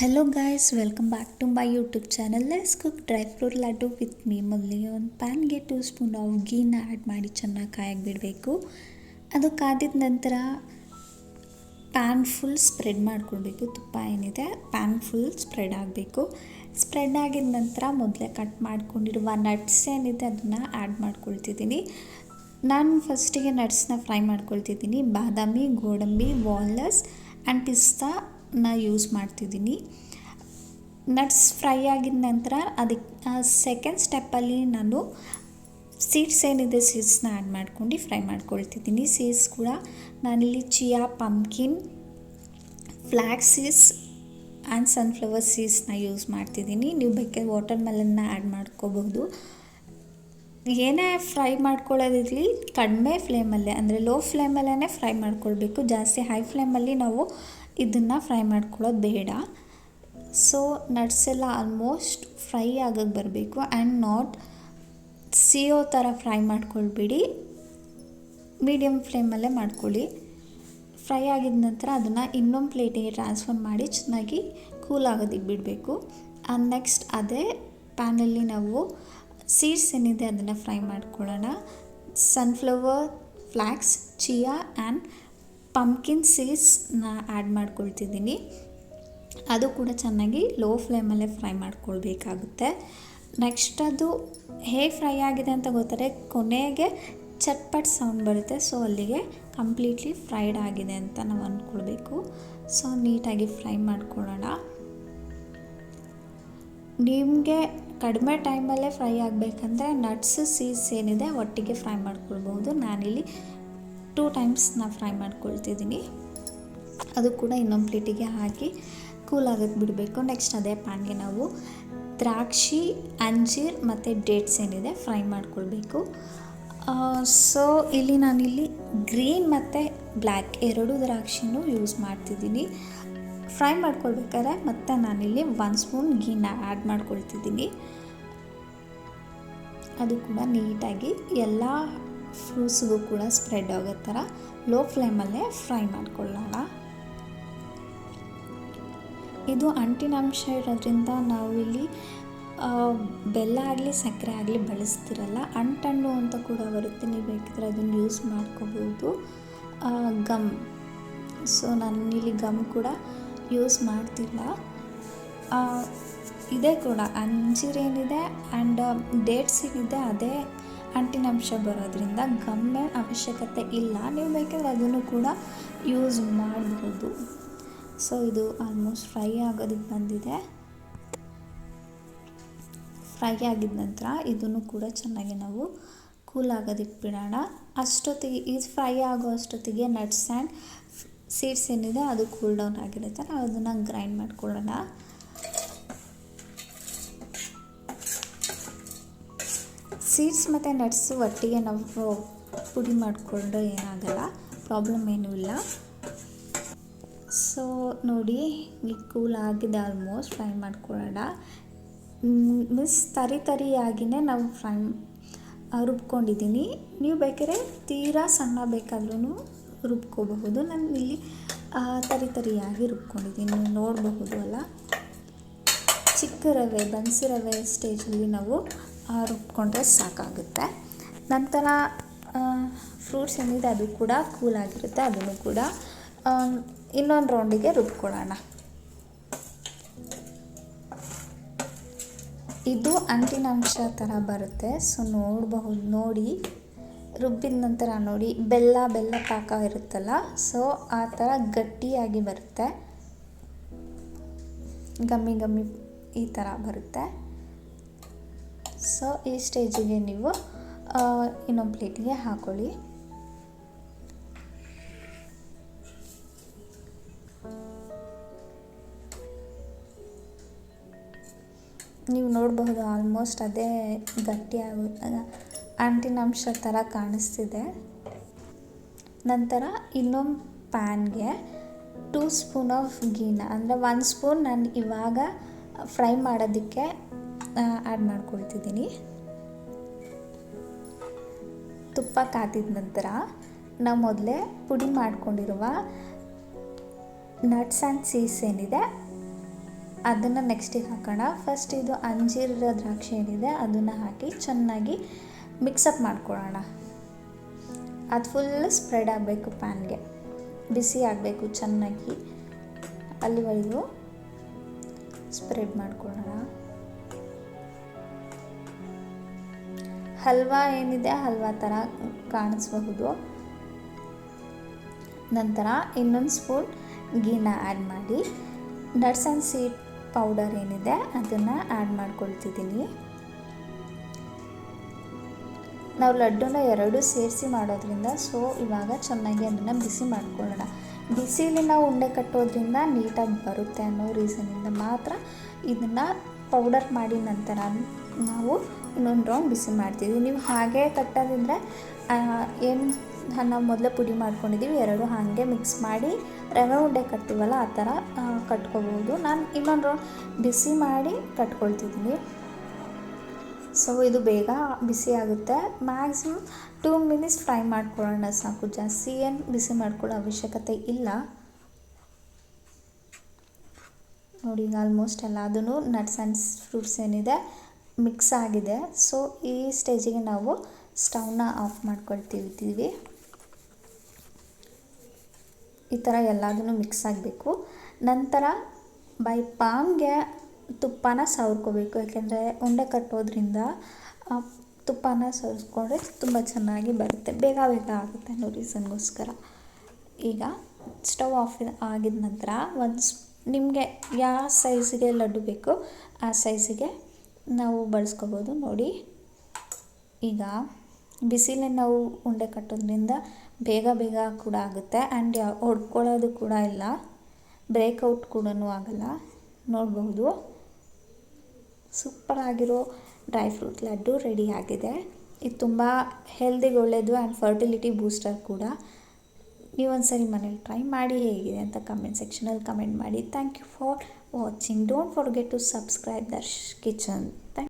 Hello guys welcome back to my YouTube channel let's cook dry fruit laddu with me ಮೊದಲಿಗೆ ಒಂದು ಪ್ಯಾನ್ಗೆ two spoon of ಗೀನ add ಮಾಡಿ ಚೆನ್ನಾಗಿ ಕಾಯಕ್ಕೆ ಬಿಡಬೇಕು ಅದು ಕಾದಿದ ನಂತರ ಪ್ಯಾನ್ ಫುಲ್ ಸ್ಪ್ರೆಡ್ ಮಾಡ್ಕೊಳ್ಬೇಕು ತುಪ್ಪ ಏನಿದೆ ಪ್ಯಾನ್ ಫುಲ್ ಸ್ಪ್ರೆಡ್ ಆಗಬೇಕು. ಸ್ಪ್ರೆಡ್ ಆಗಿದ ನಂತರ ಮೊದಲೇ ಕಟ್ ಮಾಡ್ಕೊಂಡಿರುವ ನಟ್ಸ್ ಏನಿದೆ ಅದನ್ನು ಆ್ಯಡ್ ಮಾಡ್ಕೊಳ್ತಿದ್ದೀನಿ. ನಾನು ಫಸ್ಟಿಗೆ ನಟ್ಸ್ನ ಫ್ರೈ ಮಾಡ್ಕೊಳ್ತಿದ್ದೀನಿ. ಬಾದಾಮಿ, ಗೋಡಂಬಿ ವಾಲ್ನಸ್ ಆ್ಯಂಡ್ ಪಿಸ್ತಾನ ಯೂಸ್ ಮಾಡ್ತಿದ್ದೀನಿ. ನಟ್ಸ್ ಫ್ರೈ ಆಗಿದ ನಂತರ ಅದಕ್ಕೆ ಸೆಕೆಂಡ್ ಸ್ಟೆಪ್ಪಲ್ಲಿ ನಾನು ಸೀಡ್ಸ್ ಏನಿದೆ ಸೀಡ್ಸ್ನ ಆ್ಯಡ್ ಮಾಡ್ಕೊಂಡು ಫ್ರೈ ಮಾಡ್ಕೊಳ್ತಿದ್ದೀನಿ. ಸೀಡ್ಸ್ ಕೂಡ ನಾನಿಲ್ಲಿ chia pumpkin flax seeds and sunflower ಸೀಡ್ಸ್ನ use ಮಾಡ್ತಿದ್ದೀನಿ. ನೀವು ಬೇಕಾದ್ರೆ ವಾಟರ್ ಮೆಲನ್ನ ಆ್ಯಡ್ ಮಾಡ್ಕೋಬಹುದು. ಏನೇ ಫ್ರೈ ಮಾಡ್ಕೊಳ್ಳೋದಿರಲಿ ಕಡಿಮೆ ಫ್ಲೇಮಲ್ಲೇ ಅಂದರೆ ಲೋ ಫ್ಲೇಮಲ್ಲೇ ಫ್ರೈ ಮಾಡ್ಕೊಳ್ಬೇಕು. ಜಾಸ್ತಿ ಹೈ ಫ್ಲೇಮಲ್ಲಿ ನಾವು ಇದನ್ನು ಫ್ರೈ ಮಾಡ್ಕೊಳ್ಳೋದು ಬೇಡ. ಸೊ ನಟ್ಸ್ ಎಲ್ಲ ಆಲ್ಮೋಸ್ಟ್ ಫ್ರೈ ಆಗೋಕ್ಕೆ ಬರಬೇಕು ಆ್ಯಂಡ್ ನಾಟ್ ಸಿಯೋ ಥರ ಫ್ರೈ ಮಾಡ್ಕೊಳ್ಬೇಡಿ. ಮೀಡಿಯಮ್ ಫ್ಲೇಮಲ್ಲೇ ಮಾಡ್ಕೊಳ್ಳಿ. ಫ್ರೈ ಆಗಿದ ನಂತರ ಅದನ್ನು ಇನ್ನೊಂದು ಪ್ಲೇಟಿಗೆ ಟ್ರಾನ್ಸ್ಫರ್ ಮಾಡಿ ಚೆನ್ನಾಗಿ ಕೂಲ್ ಆಗೋದಕ್ಕೆ ಬಿಡಬೇಕು ಆ್ಯಂಡ್ ನೆಕ್ಸ್ಟ್ ಅದೇ ಪ್ಯಾನಲ್ಲಿ ನಾವು ಸೀಡ್ಸ್ ಏನಿದೆ ಅದನ್ನು ಫ್ರೈ ಮಾಡ್ಕೊಳ್ಳೋಣ. Sunflower flax chia and pumpkin ಸೀಡ್ಸ್ನ add ಮಾಡ್ಕೊಳ್ತಿದ್ದೀನಿ. ಅದು ಕೂಡ ಚೆನ್ನಾಗಿ ಲೋ ಫ್ಲೇಮಲ್ಲೇ ಫ್ರೈ ಮಾಡ್ಕೊಳ್ಬೇಕಾಗುತ್ತೆ. ನೆಕ್ಸ್ಟ್ ಅದು ಹೇಗೆ ಫ್ರೈ ಆಗಿದೆ ಅಂತ ಗೊತ್ತಾರೆ, ಕೊನೆಗೆ ಚಟ್ಪಟ್ ಸೌಂಡ್ ಬರುತ್ತೆ. ಸೊ ಅಲ್ಲಿಗೆ ಕಂಪ್ಲೀಟ್ಲಿ ಫ್ರೈಡ್ ಆಗಿದೆ ಅಂತ ನಾವು ಅಂದ್ಕೊಳ್ಬೇಕು ಸೊ ನೀಟಾಗಿ ಫ್ರೈ ಮಾಡ್ಕೊಳ್ಳೋಣ. ನಿಮಗೆ ಕಡಿಮೆ ಟೈಮಲ್ಲೇ ಫ್ರೈ ಆಗಬೇಕಂದ್ರೆ ನಟ್ಸ್ ಸೀಸ್ ಏನಿದೆ, ಒಟ್ಟಿಗೆ ಫ್ರೈ ಮಾಡ್ಕೊಳ್ಬೋದು ನಾನಿಲ್ಲಿ ಟೂ ನಾನು ಫ್ರೈ ಮಾಡ್ಕೊಳ್ತಿದ್ದೀನಿ. ಅದು ಕೂಡ ಇನ್ನೊಂದು ಪ್ಲೇಟಿಗೆ ಹಾಕಿ ಕೂಲ್ ಆಗೋಕ್ಕೆ ಬಿಡಬೇಕು. ನೆಕ್ಸ್ಟ್ ಅದೇ ಪ್ಯಾನ್ಗೆ ನಾವು ದ್ರಾಕ್ಷಿ, ಅಂಜೀರ್ ಮತ್ತು ಡೇಟ್ಸ್ ಏನಿದೆ ಫ್ರೈ ಮಾಡ್ಕೊಳ್ಬೇಕು. ಸೊ ಇಲ್ಲಿ ನಾನಿಲ್ಲಿ ಗ್ರೀನ್ ಮತ್ತು ಬ್ಲ್ಯಾಕ್ ಎರಡು ದ್ರಾಕ್ಷಿನೂ ಯೂಸ್ ಮಾಡ್ತಿದ್ದೀನಿ. ಫ್ರೈ ಮಾಡ್ಕೊಳ್ಬೇಕಾದ್ರೆ ಮತ್ತು ನಾನಿಲ್ಲಿ ಒನ್ ಸ್ಪೂನ್ ಗೀನ ಆ್ಯಡ್ ಮಾಡ್ಕೊಳ್ತಿದ್ದೀನಿ. ಅದು ಕೂಡ ನೀಟಾಗಿ ಎಲ್ಲ ಫ್ರೂಟ್ಸ್ಗೂ ಕೂಡ ಸ್ಪ್ರೆಡ್ ಆಗೋ ಥರ ಲೋ ಫ್ಲೇಮಲ್ಲೇ ಫ್ರೈ ಮಾಡ್ಕೊಳ್ಳೋಣ. ಇದು ಅಂಟಿನಂಶ ಇರೋದ್ರಿಂದ ನಾವು ಇಲ್ಲಿ ಬೆಲ್ಲ ಆಗಲಿ, ಸಕ್ಕರೆ ಆಗಲಿ ಬಳಸ್ತಿರಲ್ಲ, ಅಂಟಣ್ಣು ಅಂತ ಕೂಡ ಬರುತ್ತೆ. ನೀವು ಬೇಕಿದ್ರೆ ಅದನ್ನು ಯೂಸ್ ಮಾಡ್ಕೋಬೋದು. ಗಮ್ ಸೊ ನಾನು ಇಲ್ಲಿ ಗಮ್ ಕೂಡ ಯೂಸ್ ಮಾಡ್ತಿಲ್ಲ. ಇದೇ ಕೂಡ. ಅಂಜೀರೇನಿದೆ ಆ್ಯಂಡ್ ಡೇಟ್ಸ್ ಏನಿದೆ, ಅದೇ ಅಂಟಿನಂಶ ಬರೋದ್ರಿಂದ ಗಮ್ಮೆ ಅವಶ್ಯಕತೆ ಇಲ್ಲ. ನೀವು ಬೇಕಿದ್ರೆ ಅದನ್ನು ಕೂಡ ಯೂಸ್ ಮಾಡಬಹುದು ಸೊ ಇದು ಆಲ್ಮೋಸ್ಟ್ ಫ್ರೈ ಆಗೋದಕ್ಕೆ ಬಂದಿದೆ. ಫ್ರೈ ಆಗಿದ ನಂತರ ಇದನ್ನು ಕೂಡ ಚೆನ್ನಾಗಿ ನಾವು ಕೂಲ್ ಆಗೋದಕ್ಕೆ ಬಿಡೋಣ. ಅಷ್ಟೊತ್ತಿಗೆ ಇದು ಫ್ರೈ ಆಗೋ ಅಷ್ಟೊತ್ತಿಗೆ ನಟ್ಸ್ ಆ್ಯಂಡ್ ಸೀಡ್ಸ್ ಏನಿದೆ, ಅದು ಕೂಲ್ ಡೌನ್ ಆಗಿರುತ್ತೆ. ನಾವು ಅದನ್ನು ಗ್ರೈಂಡ್ ಮಾಡ್ಕೊಳ್ಳೋಣ. ಸೀಡ್ಸ್ ಮತ್ತು ನಟ್ಸು ಒಟ್ಟಿಗೆ ನಾವು ಪುಡಿ ಮಾಡಿಕೊಂಡ್ರೆ ಏನಾಗಲ್ಲ ಪ್ರಾಬ್ಲಮ್ ಏನೂ ಇಲ್ಲ. ಸೊ ನೋಡಿ ಈಗ ಕೂಲ್ ಆಗಿದೆ ಆಲ್ಮೋಸ್ಟ್ ಫ್ರೈ ಮಾಡ್ಕೊಳ್ಳೋಣ. ಮೀನ್ಸ್ ತರಿ ತರಿಯಾಗಿಯೇ ನಾವು ಫ್ರೈ ರುಬ್ಕೊಂಡಿದ್ದೀನಿ. ನೀವು ಬೇಕಾದ್ರೆ ತೀರಾ ಸಣ್ಣ ಬೇಕಾದ್ರೂ ರುಬ್ಕೋಬಹುದು. ನಾನು ಇಲ್ಲಿ ತರಿ ತರಿಯಾಗಿ ರುಬ್ಕೊಂಡಿದ್ದೀನಿ. ನೀವು ನೋಡಬಹುದು ಅಲ್ಲ. ಚಿಕ್ಕ ರವೆ, ಬನ್ಸಿ ರವೆ ಸ್ಟೇಜಲ್ಲಿ ನಾವು ರುಬ್ಕೊಂಡ್ರೆ ಸಾಕಾಗುತ್ತೆ. ನಂತರ ಫ್ರೂಟ್ಸ್ ಏನಿದೆ ಅದು ಕೂಡ ಕೂಲ್ ಆಗಿರುತ್ತೆ, ಅದನ್ನು ಕೂಡ ಇನ್ನೊಂದು ರೌಂಡಿಗೆ ರುಬ್ಕೊಳ್ಳೋಣ. ಇದು ಅಂಟಿನಂಶ ಥರ ಬರುತ್ತೆ ಸೊ ನೋಡಬಹುದು, ನೋಡಿ. ರುಬ್ಬಿದ ನಂತರ ನೋಡಿ, ಬೆಲ್ಲ ಬೆಲ್ಲ ಪಾಕ ಇರುತ್ತಲ್ಲ ಸೊ ಆ ಥರ ಗಟ್ಟಿಯಾಗಿ ಬರುತ್ತೆ. ಗಮ್ಮಿ ಗಮ್ಮಿ ಈ ಥರ ಬರುತ್ತೆ. ಸೊ ಈ ಸ್ಟೇಜಿಗೆ ನೀವು ಇನ್ನೊಂದು ಪ್ಲೇಟಿಗೆ ಹಾಕೊಳ್ಳಿ. ನೀವು ನೋಡಬಹುದು ಆಲ್ಮೋಸ್ಟ್ ಅದೇ ಗಟ್ಟಿ ಆಂಟಿನ ಅಂಶ ಥರ ಕಾಣಿಸ್ತಿದೆ. ನಂತರ ಇನ್ನೊಂದು ಪ್ಯಾನ್ಗೆ ಟೂ ಸ್ಪೂನ್ ಆಫ್ ಗೀನ ಅಂದರೆ ಒನ್ ಸ್ಪೂನ್ ನಾನು ಇವಾಗ ಫ್ರೈ ಮಾಡೋದಕ್ಕೆ ಆ್ಯಡ್ ಮಾಡ್ಕೊಳ್ತಿದ್ದೀನಿ. ತುಪ್ಪ ಕಾದಿದ ನಂತರ ನಾವು ಮೊದಲೇ ಪುಡಿ ಮಾಡ್ಕೊಂಡಿರುವ ನಟ್ಸ್ ಆ್ಯಂಡ್ ಸೀಡ್ಸ್ ಏನಿದೆ, ಅದನ್ನು ನೆಕ್ಸ್ಟಿಗೆ ಹಾಕೋಣ. ಫಸ್ಟ್ ಇದು ಅಂಜೀರ್ ದ್ರಾಕ್ಷಿ ಏನಿದೆ, ಅದನ್ನು ಹಾಕಿ ಚೆನ್ನಾಗಿ ಮಿಕ್ಸಪ್ ಮಾಡ್ಕೊಳ್ಳೋಣ. ಅದು ಫುಲ್ ಸ್ಪ್ರೆಡ್ ಆಗಬೇಕು ಪ್ಯಾನ್ಗೆ ಬಿಸಿ ಆಗಬೇಕು, ಚೆನ್ನಾಗಿ ಅಲ್ಲಿವರೆಗೂ ಸ್ಪ್ರೆಡ್ ಮಾಡ್ಕೊಳ್ಳೋಣ. ಹಲ್ವಾ ಏನಿದೆ ಹಲ್ವಾ ಥರ ಕಾಣಿಸ್ಬಹುದು. ನಂತರ ಇನ್ನೊಂದು ಸ್ಪೂನ್ ಗೀನ ಆ್ಯಡ್ ಮಾಡಿ. ನಟ್ಸ್ ಆ್ಯಂಡ್ ಸೀಡ್ ಪೌಡರ್ ಏನಿದೆ ಅದನ್ನು ಆ್ಯಡ್ ಮಾಡ್ಕೊಳ್ತಿದ್ದೀನಿ. ನಾವು ಲಡ್ಡುನ ಎರಡು ಸೇರಿಸಿ ಮಾಡೋದ್ರಿಂದ ಸೊ, ಇವಾಗ ಚೆನ್ನಾಗಿ ಅದನ್ನು ಬಿಸಿ ಮಾಡ್ಕೊಳ್ಳೋಣ. ಬಿಸಿಲಿ ನಾವು ಉಂಡೆ ಕಟ್ಟೋದ್ರಿಂದ ನೀಟಾಗಿ ಬರುತ್ತೆ ಅನ್ನೋ ರೀಸನಿಂದ ಮಾತ್ರ ಇದನ್ನು ಪೌಡರ್ ಮಾಡಿ ನಂತರ ನಾವು ಇನ್ನೊಂದು ರೌಂಡ್ ಬಿಸಿ ಮಾಡ್ತೀವಿ. ನೀವು ಹಾಗೆ ಕಟ್ಟೋದಿದ್ರೆ ಏನು ನಾವು ಮೊದಲೇ ಪುಡಿ ಮಾಡ್ಕೊಂಡಿದ್ದೀವಿ ಎರಡು ಹಾಗೆ ಮಿಕ್ಸ್ ಮಾಡಿ, ರವೆ ಉಂಡೆ ಕಟ್ತೀವಲ್ಲ, ಆ ಥರ ಕಟ್ಕೋಬೋದು. ನಾನು ಇನ್ನೊಂದು ರೌಂಡ್ ಬಿಸಿ ಮಾಡಿ ಕಟ್ಕೊಳ್ತಿದ್ದೀನಿ. ಸೊ ಇದು ಬೇಗ ಬಿಸಿ ಆಗುತ್ತೆ. ಮ್ಯಾಕ್ಸಿಮಮ್ ಟೂ ಮಿನಿಟ್ಸ್ ಫ್ರೈ ಮಾಡ್ಕೊಳ್ಳೋಣ ಸಾಕು. ಜಾಸ್ತಿ ಏನು ಬಿಸಿ ಮಾಡ್ಕೊಳ್ಳೋ ಅವಶ್ಯಕತೆ ಇಲ್ಲ. ನೋಡಿ, ಈಗ ಆಲ್ಮೋಸ್ಟ್ ಎಲ್ಲದೂ ನಟ್ಸ್ ಆ್ಯಂಡ್ ಫ್ರೂಟ್ಸ್ ಏನಿದೆ ಮಿಕ್ಸ್ ಆಗಿದೆ. ಸೊ ಈ ಸ್ಟೇಜಿಗೆ ನಾವು ಸ್ಟವ್ನ ಆಫ್ ಮಾಡ್ಕೊಳ್ತಿರ್ತೀವಿ. ಈ ಥರ ಎಲ್ಲದನ್ನು ಮಿಕ್ಸ್ ಆಗಬೇಕು. ನಂತರ ಬೈ ಪಾಮ್ಗೆ ತುಪ್ಪನ ಸವರ್ಕೋಬೇಕು. ಯಾಕೆಂದರೆ ಉಂಡೆ ಕಟ್ಟೋದ್ರಿಂದ ತುಪ್ಪನ ಸವರ್ಸ್ಕೊಂಡ್ರೆ ತುಂಬ ಚೆನ್ನಾಗಿ ಬರುತ್ತೆ. ಬೇಗ ಬೇಗ ಆಗುತ್ತೆ ಅನ್ನೋ ರೀಸನ್ಗೋಸ್ಕರ ಈಗ ಸ್ಟವ್ ಆಫ್ ಆಗಿದ ನಂತರ ಒಂದು ನಿಮಗೆ ಯಾವ ಸೈಜಿಗೆ ಲಡ್ಡು ಬೇಕು, ಆ ಸೈಜಿಗೆ ನಾವು ಬಳಸ್ಕೋಬೋದು ನೋಡಿ. ಈಗ ಬಿಸಿಲೇ ನಾವು ಉಂಡೆ ಕಟ್ಟೋದ್ರಿಂದ ಬೇಗ ಬೇಗ ಕೂಡ ಆಗುತ್ತೆ ಆ್ಯಂಡ್ ಹೊಡ್ಕೊಳ್ಳೋದು ಕೂಡ ಇಲ್ಲ. ಬ್ರೇಕ್ಔಟ್ ಕೂಡ ಆಗಲ್ಲ. ನೋಡಬಹುದು ಸೂಪರಾಗಿರೋ ಡ್ರೈ ಫ್ರೂಟ್ ಲಡ್ಡು ರೆಡಿ ಆಗಿದೆ. ಇದು ತುಂಬ ಹೆಲ್ದಿಗೆ ಒಳ್ಳೆಯದು ಆ್ಯಂಡ್ ಫರ್ಟಿಲಿಟಿ ಬೂಸ್ಟರ್ ಕೂಡ. ನೀವೊಂದು ಸರಿ ಮನೇಲಿ ಟ್ರೈ ಮಾಡಿ ಹೇಗಿದೆ ಅಂತ ಕಮೆಂಟ್ ಸೆಕ್ಷನಲ್ಲಿ ಕಮೆಂಟ್ ಮಾಡಿ. Thank you for watching. Don't forget to subscribe Darsh Kitchen. Thank